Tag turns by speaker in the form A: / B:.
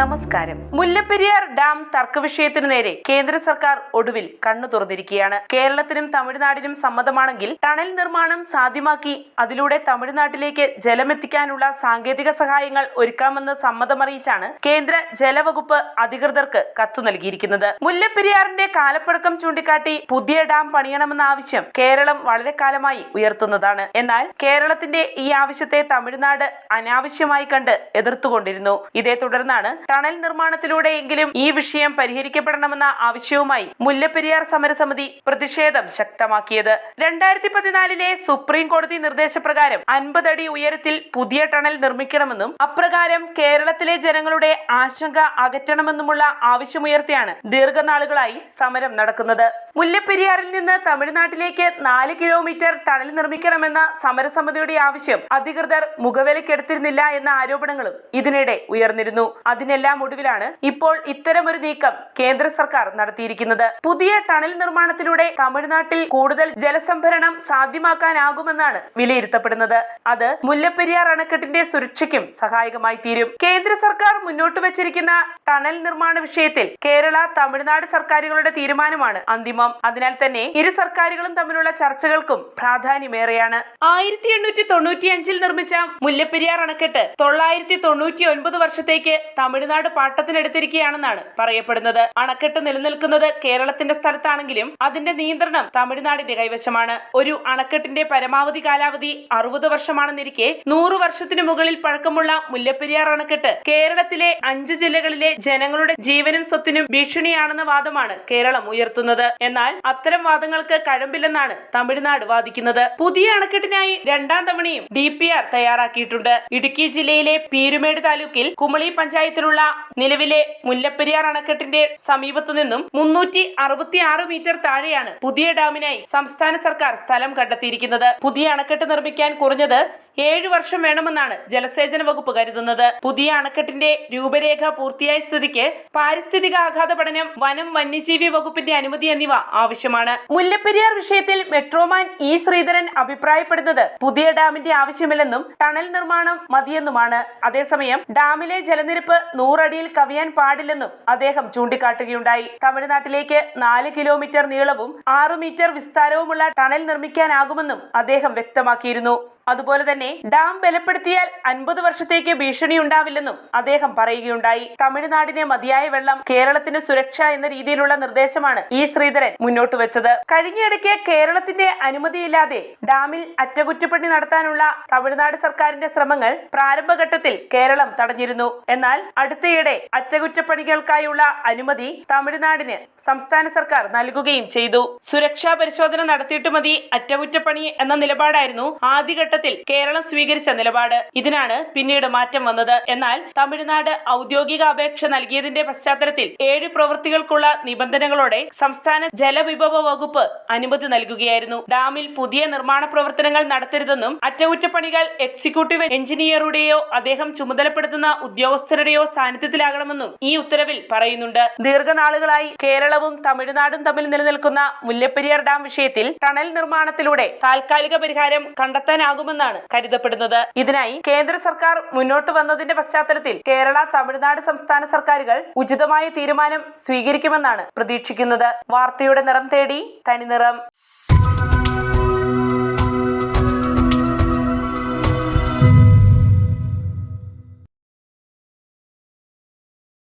A: നമസ്കാരം. മുല്ലപ്പെരിയാർ ഡാം തർക്ക വിഷയത്തിനു നേരെ കേന്ദ്ര സർക്കാർ ഒടുവിൽ കണ്ണു തുറന്നിരിക്കുകയാണ്. കേരളത്തിനും തമിഴ്നാടിനും സമ്മതമാണെങ്കിൽ ടണൽ നിർമ്മാണം സാധ്യമാക്കി അതിലൂടെ തമിഴ്നാട്ടിലേക്ക് ജലമെത്തിക്കാനുള്ള സാങ്കേതിക സഹായങ്ങൾ ഒരുക്കാമെന്ന് സമ്മതമറിയിച്ചാണ് കേന്ദ്ര ജലവകുപ്പ് അധികൃതർക്ക് കത്തു നൽകിയിരിക്കുന്നത്. മുല്ലപ്പെരിയാറിന്റെ കാലപ്പഴക്കം ചൂണ്ടിക്കാട്ടി പുതിയ ഡാം പണിയണമെന്ന ആവശ്യം കേരളം വളരെ കാലമായി ഉയർത്തുന്നതാണ്. എന്നാൽ കേരളത്തിന്റെ ഈ ആവശ്യത്തെ തമിഴ്നാട് അനാവശ്യമായി കണ്ട് എതിർത്തുകൊണ്ടിരുന്നു. ഇതേ തുടർന്നാണ് ടണൽ നിർമ്മാണത്തിലൂടെയെങ്കിലും ഈ വിഷയം പരിഹരിക്കപ്പെടണമെന്ന ആവശ്യവുമായി മുല്ലപ്പെരിയാർ സമരസമിതി പ്രതിഷേധം ശക്തമാക്കിയത്. രണ്ടായിരത്തി പതിനാലിലെ സുപ്രീം കോടതി നിർദ്ദേശപ്രകാരം അൻപത് അടി ഉയരത്തിൽ പുതിയ ടണൽ നിർമ്മിക്കണമെന്നും അപ്രകാരം കേരളത്തിലെ ജനങ്ങളുടെ ആശങ്ക അകറ്റണമെന്നുമുള്ള ആവശ്യമുയർത്തിയാണ് ദീർഘനാളുകളായി സമരം നടക്കുന്നത്. മുല്ലപ്പെരിയാറിൽ നിന്ന് തമിഴ്നാട്ടിലേക്ക് നാല് കിലോമീറ്റർ ടണൽ നിർമ്മിക്കണമെന്ന സമരസമിതിയുടെ ആവശ്യം അധികൃതർ മുഖവിലക്കെടുത്തിരുന്നില്ല എന്ന ആരോപണങ്ങളും ഇതിനിടെ ഉയർന്നിരുന്നു. അതിനെല്ലാം ഒടുവിലാണ് ഇപ്പോൾ ഇത്തരമൊരു നീക്കം കേന്ദ്ര സർക്കാർ നടത്തിയിരിക്കുന്നത്. പുതിയ ടണൽ നിർമ്മാണത്തിലൂടെ തമിഴ്നാട്ടിൽ കൂടുതൽ ജലസംഭരണം സാധ്യമാക്കാനാകുമെന്നാണ് വിലയിരുത്തപ്പെടുന്നത്. അത് മുല്ലപ്പെരിയാർ അണക്കെട്ടിന്റെ സുരക്ഷയ്ക്കും സഹായകമായി തീരും. കേന്ദ്ര സർക്കാർ മുന്നോട്ട് വച്ചിരിക്കുന്ന ടണൽ നിർമ്മാണ വിഷയത്തിൽ കേരള തമിഴ്നാട് സർക്കാരുകളുടെ തീരുമാനമാണ് അന്തിമം. അതിനാൽ തന്നെ ഇരു സർക്കാരുകളും തമ്മിലുള്ള ചർച്ചകൾക്കും പ്രാധാന്യമേറെയാണ്. ആയിരത്തി എണ്ണൂറ്റി തൊണ്ണൂറ്റിയഞ്ചിൽ നിർമ്മിച്ച മുല്ലപ്പെരിയാർ അണക്കെട്ട് തൊള്ളായിരത്തി തൊണ്ണൂറ്റി ഒൻപത് വർഷത്തേക്ക് തമിഴ്നാട് പാട്ടത്തിനെടുത്തിരിക്കുകയാണെന്നാണ് പറയപ്പെടുന്നത്. അണക്കെട്ട് നിലനിൽക്കുന്നത് കേരളത്തിന്റെ സ്ഥലത്താണെങ്കിലും അതിന്റെ നിയന്ത്രണം തമിഴ്നാടിന്റെ കൈവശമാണ്. ഒരു അണക്കെട്ടിന്റെ പരമാവധി കാലാവധി അറുപത് വർഷമാണെന്നിരിക്കെ നൂറു വർഷത്തിനു മുകളിൽ പഴക്കമുള്ള മുല്ലപ്പെരിയാർ അണക്കെട്ട് കേരളത്തിലെ അഞ്ച് ജില്ലകളിലെ ജനങ്ങളുടെ ജീവനും സ്വത്തിനും ഭീഷണിയാണെന്ന വാദമാണ് കേരളം ഉയർത്തുന്നത്. എന്നാൽ അത്തരം വാദങ്ങൾക്ക് കഴമ്പില്ലെന്നാണ് തമിഴ്നാട് വാദിക്കുന്നത്. പുതിയ അണക്കെട്ടിനായി രണ്ടാം തവണയും ഡി തയ്യാറാക്കിയിട്ടുണ്ട്. ഇടുക്കി ജില്ലയിലെ പീരുമേട് താലൂക്കിൽ കുമളി പഞ്ചായത്തിലുള്ള നിലവിലെ മുല്ലപ്പെരിയാർ അണക്കെട്ടിന്റെ സമീപത്തു നിന്നും മുന്നൂറ്റി അറുപത്തിയാറ് മീറ്റർ താഴെയാണ് പുതിയ ഡാമിനായി സംസ്ഥാന സർക്കാർ സ്ഥലം കണ്ടെത്തിയിരിക്കുന്നത്. പുതിയ അണക്കെട്ട് നിർമ്മിക്കാൻ കുറഞ്ഞത് ഏഴു വർഷം വേണമെന്നാണ് ജലസേചന വകുപ്പ് കരുതുന്നത്. പുതിയ അണക്കെട്ടിന്റെ രൂപരേഖ പൂർത്തിയായ സ്ഥിതിക്ക് പാരിസ്ഥിതിക ആഘാത പഠനം വനം വന്യജീവി വകുപ്പിന്റെ അനുമതി എന്നിവ ആവശ്യമാണ്. മുല്ലപ്പെരിയാർ വിഷയത്തിൽ മെട്രോമാൻ ഇ ശ്രീധരൻ അഭിപ്രായപ്പെടുന്നത് പുതിയ ഡാമിന്റെ ആവശ്യമില്ലെന്നും ടണൽ നിർമ്മാണം മതിയെന്നുമാണ്. അതേസമയം ഡാമിലെ ജലനിരപ്പ് നൂറടിയിൽ കവിയാൻ പാടില്ലെന്നും അദ്ദേഹം ചൂണ്ടിക്കാട്ടുകയുണ്ടായി. തമിഴ്നാട്ടിലേക്ക് നാല് കിലോമീറ്റർ നീളവും ആറു മീറ്റർ വിസ്താരവുമുള്ള ടണൽ നിർമ്മിക്കാനാകുമെന്നും അദ്ദേഹം വ്യക്തമാക്കിയിരുന്നു. അതുപോലെ തന്നെ ഡാം ബലപ്പെടുത്തിയാൽ അൻപത് വർഷത്തേക്ക് ഭീഷണി ഉണ്ടാവില്ലെന്നും അദ്ദേഹം പറയുകയുണ്ടായി. തമിഴ്നാടിനെ മതിയായ വെള്ളം കേരളത്തിന് സുരക്ഷ എന്ന രീതിയിലുള്ള നിർദ്ദേശമാണ് ഇ ശ്രീധരൻ മുന്നോട്ട് വെച്ചത്. കഴിഞ്ഞിടയ്ക്ക് കേരളത്തിന്റെ അനുമതിയില്ലാതെ ഡാമിൽ അറ്റകുറ്റപ്പണി നടത്താനുള്ള തമിഴ്നാട് സർക്കാരിന്റെ ശ്രമങ്ങൾ പ്രാരംഭഘട്ടത്തിൽ കേരളം തടഞ്ഞിരുന്നു. എന്നാൽ അടുത്തയിടെ അറ്റകുറ്റപ്പണികൾക്കായുള്ള അനുമതി തമിഴ്നാടിന് സംസ്ഥാന സർക്കാർ നൽകുകയും ചെയ്തു. സുരക്ഷാ പരിശോധന നടത്തിയിട്ട് മതി അറ്റകുറ്റപ്പണി എന്ന നിലപാടായിരുന്നു ആദ്യഘട്ടത്തിൽ കേരളം സ്വീകരിച്ച നിലപാട്. ഇതിനാണ് പിന്നീട് മാറ്റം വന്നത്. എന്നാൽ തമിഴ്നാട് ഔദ്യോഗിക അപേക്ഷ നൽകിയതിന്റെ പശ്ചാത്തലത്തിൽ ഏഴ് പ്രവൃത്തികൾക്കുള്ള നിബന്ധനകളോടെ സംസ്ഥാന ജലവിഭവ വകുപ്പ് അനുമതി നൽകുകയായിരുന്നു. ഡാമിൽ പുതിയ നിർമ്മാണ പ്രവർത്തനങ്ങൾ നടത്തരുതെന്നും അറ്റകുറ്റപ്പണികൾ എക്സിക്യൂട്ടീവ് എഞ്ചിനീയറുടെയോ അദ്ദേഹം ചുമതലപ്പെടുത്തുന്ന ഉദ്യോഗസ്ഥരുടെയോ സാന്നിധ്യത്തിലാകണമെന്നും ഈ ഉത്തരവിൽ പറയുന്നുണ്ട്. ദീർഘനാളുകളായി കേരളവും തമിഴ്നാടും തമ്മിൽ നിലനിൽക്കുന്ന മുല്ലപ്പെരിയാർ ഡാം വിഷയത്തിൽ ടണൽ നിർമ്മാണത്തിലൂടെ താൽക്കാലിക പരിഹാരം കണ്ടെത്താനാകുമെന്നാണ് കരുതപ്പെടുന്നത്. ഇതിനായി കേന്ദ്ര സർക്കാർ മുന്നോട്ട് വന്നതിന്റെ പശ്ചാത്തലത്തിൽ കേരള തമിഴ്നാട് സംസ്ഥാന സർക്കാരുകൾ ഉചിതമായ തീരുമാനം സ്വീകരിക്കുമെന്നാണ് പ്രതീക്ഷിക്കുന്നത്. വാർത്തയുടെ നിറം തേടി തനിനിറം.